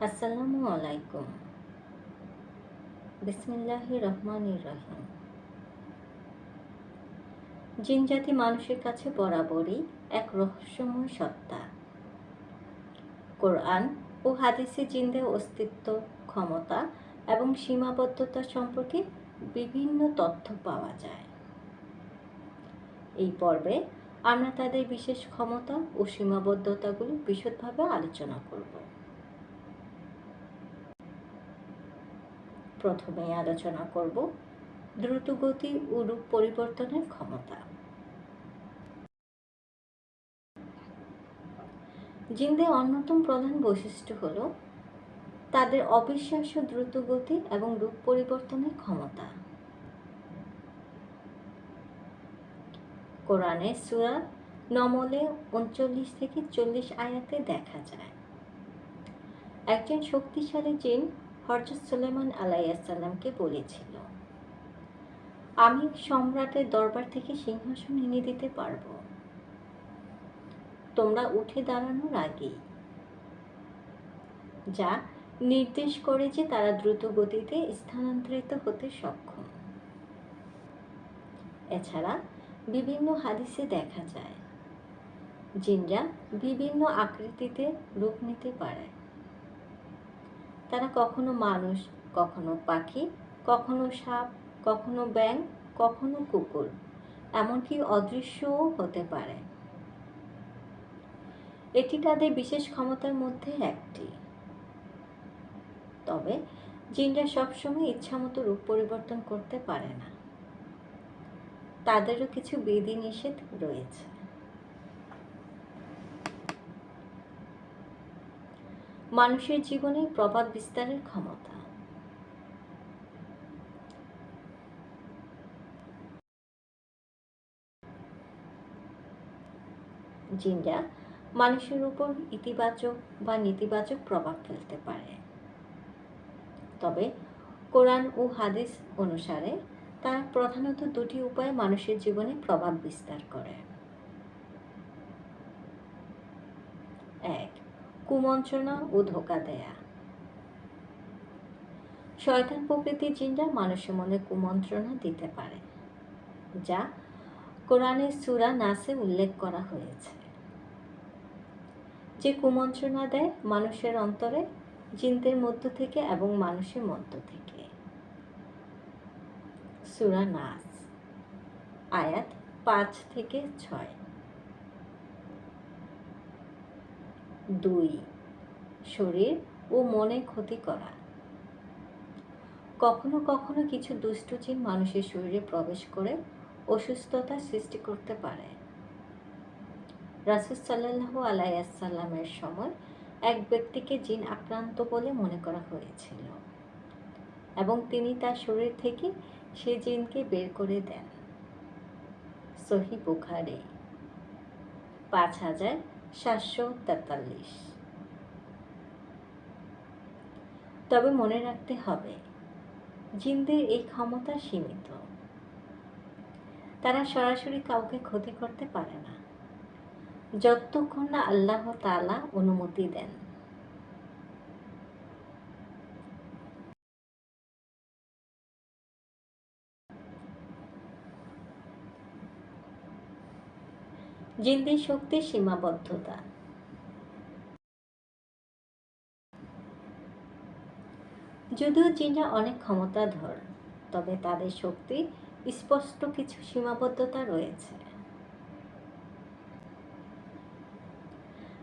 আসসালামু আলাইকুম। বিসমিল্লাহ রহমান রহিম। জিনজাতি মানুষের কাছে বরাবরই এক রহস্যময় সত্তা। কোরআন ও হাদিসে জিনদের অস্তিত্ব, ক্ষমতা এবং সীমাবদ্ধতা সম্পর্কে বিভিন্ন তথ্য পাওয়া যায়। এই পর্বে আমরা তাদের বিশেষ ক্ষমতা ও সীমাবদ্ধতাগুলো বিশদভাবে আলোচনা করব। প্রথমে আলোচনা করব দ্রুতগতি ও রূপ পরিবর্তনের ক্ষমতা। জিনদের অন্যতম প্রধান বৈশিষ্ট্য হল তাদের অবিশ্বাস্য দ্রুতগতি এবং রূপ পরিবর্তনের ক্ষমতা। কোরআনে সুরা নমলে উনচল্লিশ থেকে চল্লিশ আয়াতে দেখা যায়, একজন শক্তিশালী জিন হরজত সুলেমান আলাইসাল্লামকে বলেছিল, আমি সম্রাটের দরবার থেকে সিংহাসন এনে দিতে পারব। তোমরা উঠে দাঁড়ানোর আগেই যা নির্দেশ করে যে তারা দ্রুত গতিতে স্থানান্তরিত হতে সক্ষম। এছাড়া বিভিন্ন হাদিসে দেখা যায়, জিনরা বিভিন্ন আকৃতিতে রূপ নিতে পারে। তারা কখনো মানুষ, কখনো পাখি, কখনো সাপ, কখনো ব্যাং কখনো কুকুর। এমনকি অদৃশ্যও হতে পারে। এটি তাদের বিশেষ ক্ষমতার মধ্যে একটি। তবে জিনরা সবসময় ইচ্ছামতো রূপ পরিবর্তন করতে পারে না। তাদেরও কিছু বিধি নিষেধ রয়েছে। মানুষের জীবনে প্রভাব বিস্তারের ক্ষমতা। জিনরা মানুষের উপর ইতিবাচক বা নেতিবাচক প্রভাব ফেলতে পারে। তবে কোরআন ও হাদিস অনুসারে তারা প্রধানত দুটি উপায়ে মানুষের জীবনে প্রভাব বিস্তার করে। এক কুমন্ত্রণা ও ধোকা দেয়া। শয়তান প্রকৃতির জিনরা মানুষের মনে কুমন্ত্রণা দিতে পারে, যা কোরআনের সুরা নাসে উল্লেখ করা হয়েছে। যে কুমন্ত্রণা দেয় মানুষের অন্তরে, জিনদের মধ্য থেকে এবং মানুষের মধ্য থেকে। সুরা নাস, আয়াত পাঁচ থেকে ছয়। দুই, শরীর ও মনে ক্ষতি করা। কখনো কখনো কিছু দুষ্ট জিন মানুষের শরীরে প্রবেশ করে অসুস্থতা সৃষ্টি করতে পারে। রাসুল সাল্লাহ আলাইসাল্লামের সময় এক ব্যক্তিকে জিন আক্রান্ত বলে মনে করা হয়েছিল এবং তিনি তার শরীর থেকে সে জিনকে বের করে দেন। সহি বুখারে। পাঁচ হাজার সাতশো তেতাল্লিশ। তবে মনে রাখতে হবে, জিনদের এই ক্ষমতা সীমিত। তারা সরাসরি কাউকে ক্ষতি করতে পারে না। যতক্ষণ না আল্লাহ তালা অনুমতি দেন। জিন্দির শক্তির সীমাবদ্ধতা। যদিও জিনরা অনেক ক্ষমতাধর, তবে তাদের শক্তি স্পষ্ট কিছু সীমাবদ্ধতা রয়েছে।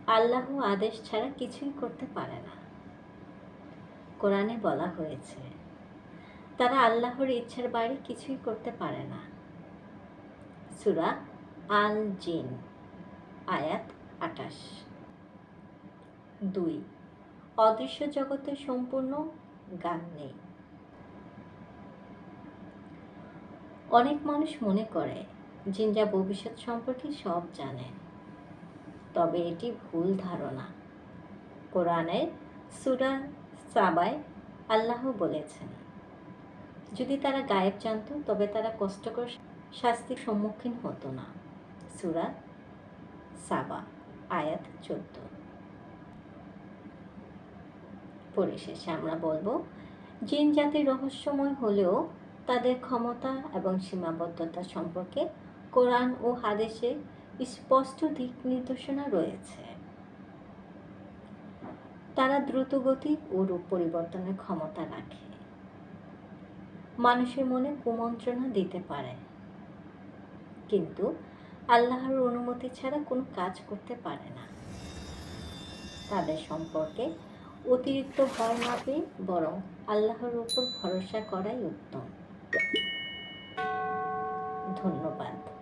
আল্লাহ আদেশ ছাড়া কিছুই করতে পারে না। কোরআনে বলা হয়েছে, তারা আল্লাহর ইচ্ছার বাইরে কিছুই করতে পারে না। সুরা আল জিন আয়াত আটাশ দুই, অদৃশ্য জগতের সম্পূর্ণ গান নেই। অনেক মানুষ মনে করে জিনরা ভবিষ্যৎ সম্পর্কে সব জানে। তবে এটি ভুল ধারণা। কোরআনের সুরা সাবায় আল্লাহ বলেছেন, যদি তারা গায়েব জানত, তবে তারা কষ্টকর শাস্তির সম্মুখীন হতো না। সুরা সাবা, আয়াত চোদ্দ। পরিশেষে আমরা বলব, জিন জাতি রহস্যময় হলেও তাদের ক্ষমতা এবং সীমাবদ্ধতা সম্পর্কে কোরআন ও হাদিসে স্পষ্ট দিক নির্দেশনা রয়েছে। তারা দ্রুতগতি ও রূপ পরিবর্তনের ক্ষমতা রাখে। মানুষের মনে কুমন্ত্রণা দিতে পারে। কিন্তু আল্লাহর অনুমতি ছাড়া কোনো কাজ করতে পারে না। তাদের সম্পর্কে অতিরিক্ত ভয় না পেয়ে বরং আল্লাহর উপর ভরসা করাই উত্তম। ধন্যবাদ।